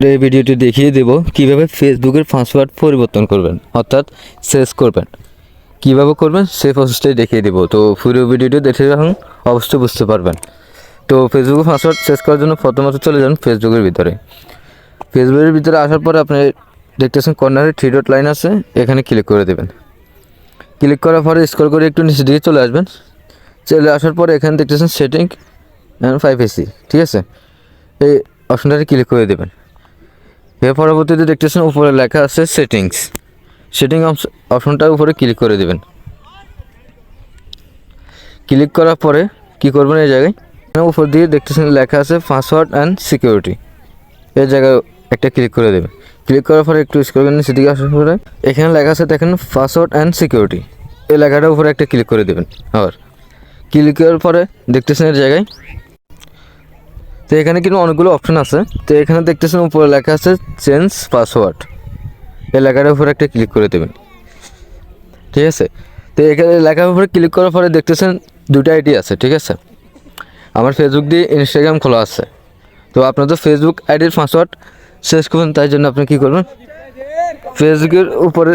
এই ভিডিওটি দেখিয়ে দেব কীভাবে ফেসবুকের পাসওয়ার্ড পরিবর্তন করবেন, অর্থাৎ সেভ করবেন। কীভাবে করবেন, সেই প্রসেসটাই দেখিয়ে দেবো। তো পুরো ভিডিওটি দেখে রাখুন, অবশ্যই বুঝতে পারবেন। তো ফেসবুকের পাসওয়ার্ড সেভ করার জন্য প্রথমত চলে যান ফেসবুকের ভিতরে। ফেসবুকের ভিতরে আসার পরে আপনি দেখতেছেন কর্নারে থ্রি ডট লাইন আছে, এখানে ক্লিক করে দেবেন। ক্লিক করার পরে স্ক্রল করে একটু নিচের দিকে চলে আসবেন। চলে আসার পরে এখানে দেখতেছেন সেটিং অ্যান্ড ফাইভ এসি ঠিক আছে? এই অপশনটাতে ক্লিক করে দেবেন। এর পরবর্তীতে দেখতেছেন উপরে লেখা আছে সেটিংস সেটিং অপশনটার উপরে ক্লিক করে দেবেন। ক্লিক করার পরে কি করবেন এই জায়গায়? উপর দিয়ে দেখতেছেন লেখা আছে পাসওয়ার্ড অ্যান্ড সিকিউরিটি এই জায়গায় একটা ক্লিক করে দেবেন। ক্লিক করার পরে একটু স্ক্রল করে সেদিকে আসার পরে এখানে লেখা আছে দেখেন পাসওয়ার্ড অ্যান্ড সিকিউরিটি এই লেখাটার উপরে একটা ক্লিক করে দেবেন। আবার ক্লিক করার পরে দেখতেছেন এর জায়গায় তো এখানে কিন্তু অনেকগুলো অপশন আছে। তো এখানে দেখতেছেন উপরে লেখা আছে চেঞ্জ পাসওয়ার্ড এই লেখাটার উপরে একটা ক্লিক করে দেবেন। ঠিক আছে? তো এখানে লেখার উপরে ক্লিক করার পরে দেখতেছেন দুটো আইডি আছে, ঠিক আছে? আমার ফেসবুক দিয়ে ইনস্টাগ্রাম খোলা আছে। তো আপনার তো ফেসবুক আইডির পাসওয়ার্ড শেষ করবেন, তাই জন্য আপনি কী করবেন? ফেসবুকের উপরে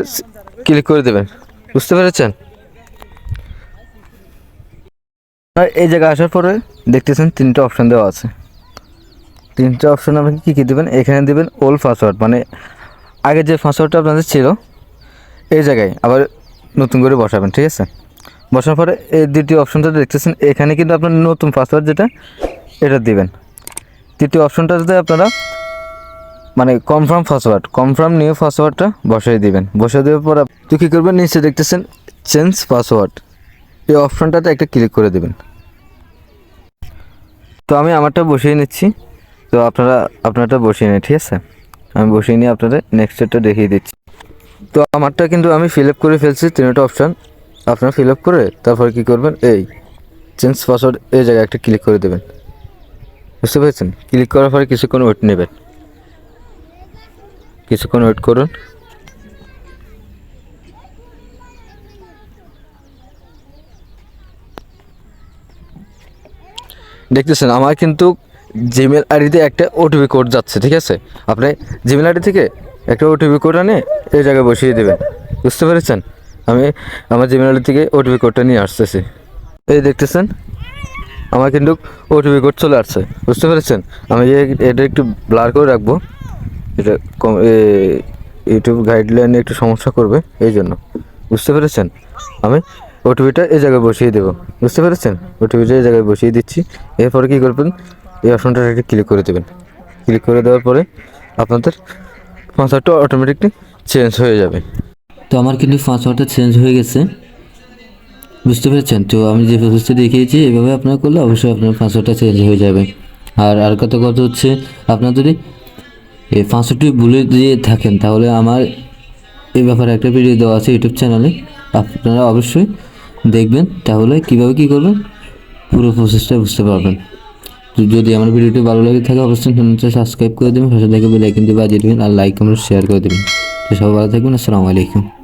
ক্লিক করে দেবেন। বুঝতে পেরেছেন? আর এই জায়গায় আসার পরে দেখতেছেন তিনটা অপশান দেওয়া আছে। তিনটা অপশন আপনি কী কী দেবেন? এখানে দেবেন ওল্ড পাসওয়ার্ড মানে আগে যে পাসওয়ার্ডটা আপনাদের ছিল, এই জায়গায় আবার নতুন করে বসাবেন, ঠিক আছে? বসার পরে এই দ্বিতীয় অপশনটা দেখতেছেন, এখানে কিন্তু আপনার নতুন পাসওয়ার্ড যেটা, এটা দিবেন। তৃতীয় অপশনটাতে আপনারা মানে কনফার্ম পাসওয়ার্ড কনফার্ম নিউ পাসওয়ার্ডটা বসাই দিবেন। বসাই দেওয়ার পর তো কী করবেন? নিচে দেখতেছেন চেঞ্জ পাসওয়ার্ড এই অপশনটাতে একটা ক্লিক করে দেবেন। তো আমি আমারটা বসিয়ে নিচ্ছি। তো আপনারা, আপনারটা বসিয়ে নিন, ঠিক আছে? আমি বসিয়ে নিয়ে আপনাদের নেক্সট স্টেপটা দেখিয়ে দিচ্ছি। তো আমারটা কিন্তু আমি ফিল আপ করে ফেলছি, তিনটা অপশান আপনারা ফিল আপ করে তারপর কী করবেন? এই চেঞ্জ পাসওয়ার্ড এই জায়গায় একটা ক্লিক করে দেবেন। বুঝতে পেরেছেন? ক্লিক করার পরে কিছুক্ষণ ওয়েট নেবেন। কিছুক্ষণ ওয়েট করুন। দেখতেছেন, আমার কিন্তু জিমেল আইডিতে একটা ওটিপি কোড যাচ্ছে, ঠিক আছে? আপনি জিমেল আইডি থেকে একটা ওটিপি কোড আনে এই জায়গায় বসিয়ে দেবেন। বুঝতে পেরেছেন? আমি আমার জিমেল আইডি থেকে ওটিপি কোডটা নিয়ে আসতেছি। এই দেখতেছেন? আমার কিন্তু ওটিপি কোড চলে আসছে। বুঝতে পেরেছেন? আমি এটা একটু ব্লার করে রাখব। এটা কম ইউটিউব গাইডলাইনে একটু সমস্যা করবে, এই জন্য। বুঝতে পেরেছেন? আমি ওটিপিটা এই জায়গায় বসিয়ে দেবো। বুঝতে পেরেছেন? ওটিপিটা এই জায়গায় বসিয়ে দিচ্ছি। এরপরে কী করবেন? এই অপশনটা একটা ক্লিক করে দেবেন। ক্লিক করে দেওয়ার পরে আপনাদের পাসওয়ার্ডটা অটোমেটিকলি চেঞ্জ হয়ে যাবে। তো আমার কিন্তু পাসওয়ার্ডটা চেঞ্জ হয়ে গেছে। বুঝতে পেরেছেন? তো আমি যে প্রসেসটা দেখিয়েছি, এভাবে আপনার করলে অবশ্যই আপনার পাসওয়ার্ডটা চেঞ্জ হয়ে যাবে। আর আর কত কথা হচ্ছে, আপনার যদি এই পাসওয়ার্ডটি ভুলে দিয়ে থাকেন, তাহলে আমার এই ব্যাপারে একটা ভিডিও দেওয়া আছে ইউটিউব চ্যানেলে আপনারা অবশ্যই দেখবেন, তাহলে কীভাবে কী করবেন, পুরো প্রসেসটা বুঝতে পারবেন। যদি আমার ভিডিওটি ভালো লাগে থাকে, অবশ্যই চ্যানেলটা সাবস্ক্রাইব করে দেবেন, পাশে থেকে বেল আইকনটি বাজিয়ে দেবেন, আর লাইক কমেন্ট শেয়ার করে দেবেন। তো সবাই ভালো থাকবেন, আসসালামু আলাইকুম।